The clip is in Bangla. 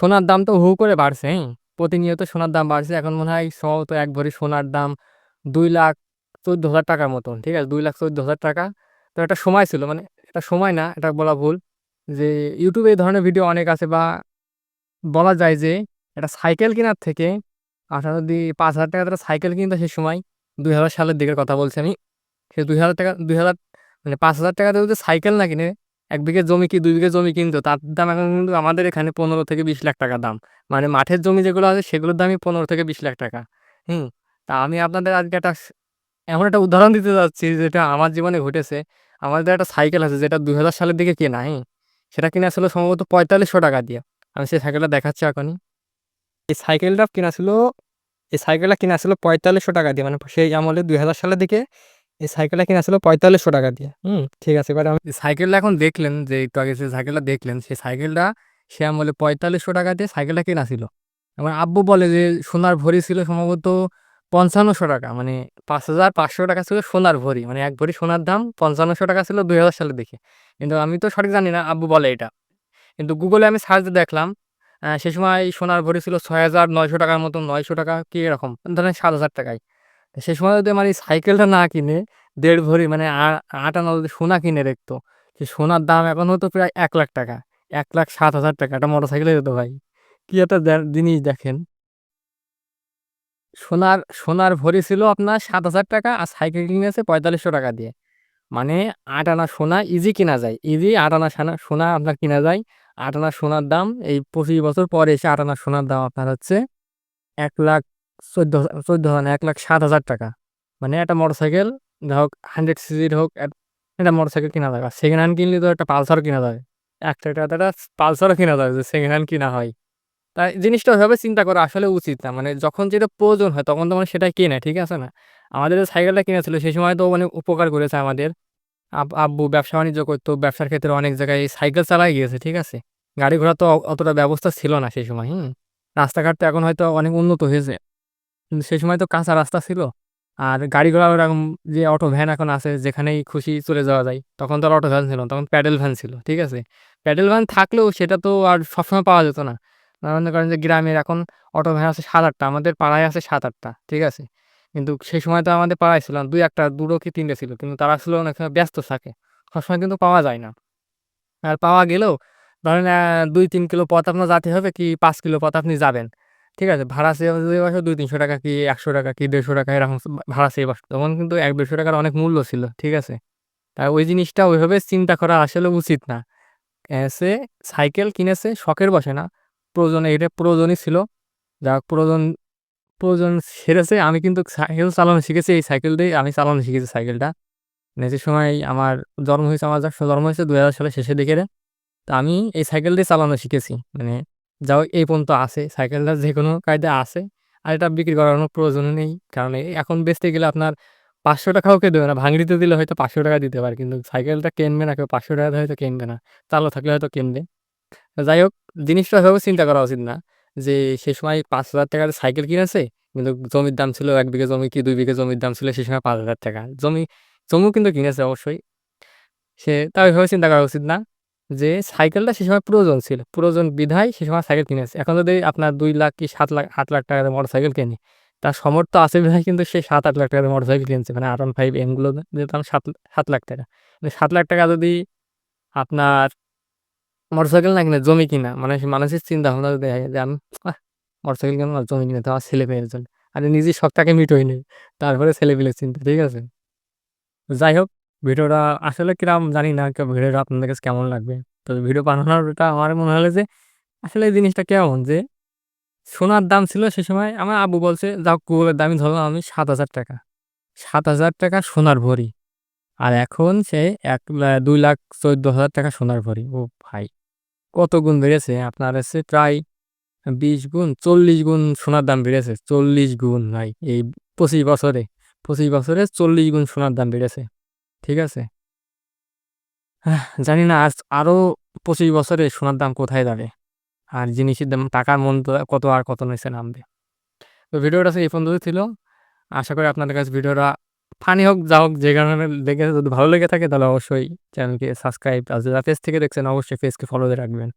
সোনার দাম তো হু করে বাড়ছে, হ্যাঁ? প্রতিনিয়ত সোনার দাম বাড়ছে। এখন মনে হয় সম্ভবত এক ভরি সোনার দাম ৳২,১৪,০০০ মতন। ঠিক আছে? ৳২,১৪,০০০ তো একটা সময় ছিল মানে এটা সময় না, এটা বলা ভুল। যে ইউটিউবে এই ধরনের ভিডিও অনেক আছে বা বলা যায় যে একটা সাইকেল কেনার থেকে আপনার যদি ৳৫,০০০ দিয়ে একটা সাইকেল কিনতো সে সময় ২০০০ সালের দিকের কথা বলছি আমি। সে ৳২,০০০ ২,০০০ মানে ৳৫,০০০ দিয়ে যদি সাইকেল না কিনে ১ বিঘে জমি কি দুই বিঘে জমি কিনতো তার দাম এখন কিন্তু আমাদের এখানে ১৫ থেকে ২০ লাখ টাকা দাম। মানে মাঠের জমি যেগুলো আছে সেগুলোর দামই ১৫ থেকে ২০ লাখ টাকা। হুম? তা আমি আপনাদের আজকে একটা এমন একটা উদাহরণ দিতে যাচ্ছি যেটা আমার জীবনে ঘটেছে। আমাদের একটা সাইকেল আছে যেটা ২০০০ সালের দিকে কেনা, হ্যাঁ? সেটা কিনা ছিল সম্ভবত ৳৪৫০০ দিয়ে। আমি সেই সাইকেলটা দেখাচ্ছি এখনই। এই সাইকেলটা কেনা ছিল এই সাইকেলটা কেনা ছিল ৳৪৫০০ দিয়ে। মানে সেই আমলে ২০০০ সালের দিকে এই সাইকেলটা কেনা ছিল ৳৪৫০০ দিয়ে। হুম? ঠিক আছে এবার আমি সাইকেলটা এখন দেখলেন যে একটু আগে যে সাইকেলটা দেখলেন সেই সাইকেলটা সে আমলে ৳৪৫০০ দিয়ে সাইকেলটা কেনা ছিল। আমার আব্বু বলে যে সোনার ভরি ছিল সম্ভবত ৳৫৫০০ মানে ৳৫,৫০০ ছিল সোনার ভরি। মানে এক ভরি সোনার দাম ৳৫৫০০ ছিল ২০০০ সালের দিকে। কিন্তু আমি তো সঠিক জানি না, আব্বু বলে এটা। কিন্তু গুগলে আমি সার্চ দেখলাম সে সময় সোনার ভরি ছিল ছয় হাজার নয়শো টাকার মতো নয়শো টাকা কি এরকম ধরেন ৳৭,০০০ সে সময় যদি আমার এই সাইকেলটা না কিনে দেড় ভরি মানে আ ৮ আনা যদি সোনা কিনে রাখতো, সে সোনার দাম এখন হতো প্রায় ৳১,০০,০০০ ৳১,০০,০০০ একটা মোটরসাইকেলের হতো ভাই। কি একটা জিনিস দেখেন। সোনার সোনার ভরি ছিল আপনার ৳৭,০০০ আর সাইকেল কিনেছে ৳৪৫০০ দিয়ে। মানে আট আনা সোনা ইজি কিনা যায়। ইজি আট আনা সানা সোনা আপনার কিনা যায়। আট আনা সোনার দাম এই ২৫ বছর পরে এসে আট আনা সোনার দাম আপনার হচ্ছে ৳১,১৪,০০০ ১৪ না ৳১,৬০,০০০ মানে একটা মোটরসাইকেল যা হোক 100 সিসির হোক একটা মোটরসাইকেল কিনা যাবে। আর সেকেন্ড হ্যান্ড কিনলে তো একটা পালসারও কিনা যাবে। ৳১,০০০ দিয়ে একটা পালসারও কিনা যাবে যদি সেকেন্ড হ্যান্ড কিনা হয়। তাই জিনিসটা ওইভাবে চিন্তা করা আসলে উচিত না। মানে যখন যেটা প্রয়োজন হয় তখন তো মানুষ সেটাই কেনে, ঠিক আছে না? আমাদের যে সাইকেলটা কিনা ছিল সেই সময় তো অনেক উপকার করেছে আমাদের। আব আব্বু ব্যবসা-বাণিজ্য করতো। ব্যবসার ক্ষেত্রে অনেক জায়গায় সাইকেল চালায় গিয়েছে, ঠিক আছে? গাড়ি ঘোড়া তো অতটা ব্যবস্থা ছিল না সেই সময়, হুম? রাস্তাঘাট তো এখন হয়তো অনেক উন্নত হয়েছে। সেই সময় তো কাঁচা রাস্তা ছিল। আর গাড়ি ঘোড়া ওরকম যে অটো ভ্যান এখন আছে যেখানেই খুশি চলে যাওয়া যায়। তখন তো আর অটো ভ্যান ছিল তখন প্যাডেল ভ্যান ছিল, ঠিক আছে? প্যাডেল ভ্যান থাকলেও সেটা তো আর সবসময় পাওয়া যেত না। মনে করেন যে গ্রামের এখন অটো ভ্যান আছে সাত আটটা আমাদের পাড়ায় আছে সাত আটটা ঠিক আছে? কিন্তু সেই সময় তো আমাদের পাড়ায় ছিল না। ২-১ টা ২ টো কি তিনটে ছিল। কিন্তু তারা আসলে অনেক সময় ব্যস্ত থাকে। সবসময় কিন্তু পাওয়া যায় না। আর পাওয়া গেলেও ধরেন দুই ২-৩ কিলো পথ আপনার যেতে হবে কি পাঁচ কিলো পথ আপনি যাবেন। ঠিক আছে? ভাড়া চেয়ে যদি বসে ৳২০০-৩০০ কি ৳১০০ কি ৳১৫০ এরকম ভাড়া চেয়ে বসতো। তখন কিন্তু এক দেড়শো টাকার অনেক মূল্য ছিল, ঠিক আছে? তাই ওই জিনিসটা ওইভাবে চিন্তা করা আসলে উচিত না। সে সাইকেল কিনেছে শখের বসে না। প্রয়োজনে এটা প্রয়োজনই ছিল। যাক প্রয়োজন প্রয়োজন সেরেছে। আমি কিন্তু সাইকেল চালানো শিখেছি এই সাইকেল দিয়েই আমি চালানো শিখেছি সাইকেলটা। মানে যে সময় আমার জন্ম হয়েছে আমার যা জন্ম হয়েছে ২০০০ সালের শেষের দিকে। তা আমি এই সাইকেল দিয়ে চালানো শিখেছি। মানে যা হোক এই পর্যন্ত আছে। সাইকেলটা যেকোনো কায়দায় আছে। আর এটা বিক্রি করার কোনো প্রয়োজনও নেই। কারণ এখন বেচতে গেলে আপনার ৳৫০০ ও কেউ দেবে না। ভাঙড়িতে দিলে হয়তো ৳৫০০ দিতে পারে। কিন্তু সাইকেলটা কিনবে না কেউ পাঁচশো টাকা হয়তো কিনবে না। চালু থাকলে হয়তো কিনবে। যাই হোক জিনিসটা ওইভাবে চিন্তা করা উচিত না। যে সে সময় ৳৫,০০০ দিয়ে সাইকেল কিনেছে। কিন্তু জমির দাম ছিল এক বিঘা জমি কি দুই বিঘা জমির দাম ছিল সে সময় ৳৫,০০০ জমি জমিও কিন্তু কিনেছে অবশ্যই। সে তা ওইভাবে চিন্তা করা উচিত না। যে সাইকেলটা সে সময় প্রয়োজন ছিল। প্রয়োজন বিধায় সে সময় সাইকেল কিনেছে। এখন যদি আপনার দুই লাখ কি সাত লাখ ৳৮,০০,০০০ মোটর সাইকেল কেনে, তার সামর্থ্য আছে বিধায় কিন্তু সে ৳৭-৮ লাখ টাকার মোটর সাইকেল কিনছে। মানে R15 M গুলো যে দাম সাত ৳৭,০০,০০০ মানে ৳৭,০০,০০০ যদি আপনার মোটর সাইকেল না কিনে জমি কিনা মানে মানুষের চিন্তা ভাবনা যদি যে আমি আহ মোটরসাইকেল কিনবো না জমি কিনে তো আমার ছেলে-মেয়ের জন্য। আর নিজের শখটাকে মিটোই নেই। তারপরে ছেলে ছেলেপিলের চিন্তা, ঠিক আছে? যাই হোক ভিডিওটা আসলে কীরকম জানি না ভিডিওটা আপনাদের কাছে কেমন লাগবে। তো ভিডিও বানানোরটা আমার মনে হলো যে আসলে এই জিনিসটা কেমন যে সোনার দাম ছিল সে সময় আমার আবু বলছে যাও গুগলের দামই ধরলাম আমি ৳৭,০০০ ৳৭,০০০ সোনার ভরি। আর এখন সে এক দুই লাখ চোদ্দ হাজার টাকা সোনার ভরি। ও ভাই! কত গুণ বেড়েছে আপনার হচ্ছে প্রায় ২০ গুণ ৪০ গুণ সোনার দাম বেড়েছে। ৪০ গুণ ভাই এই ২৫ বছরে। ২৫ বছরে ৪০ গুণ সোনার দাম বেড়েছে। ঠিক আছে? জানি না, আজ আরও ২৫ বছরে সোনার দাম কোথায় যাবে? আর জিনিসের দাম, টাকার মন কত আর কত নিচে নামবে? তো ভিডিওটা এই পর্যন্ত ছিল। আশা করি আপনাদের কাছে ভিডিওটা ফানি হোক, যা হোক, যে কারণে দেখে যদি ভালো লেগে থাকে, তাহলে অবশ্যই চ্যানেলকে সাবস্ক্রাইব আর যারা ফেস থেকে দেখছেন, অবশ্যই ফেসকে ফলো দিয়ে রাখবেন।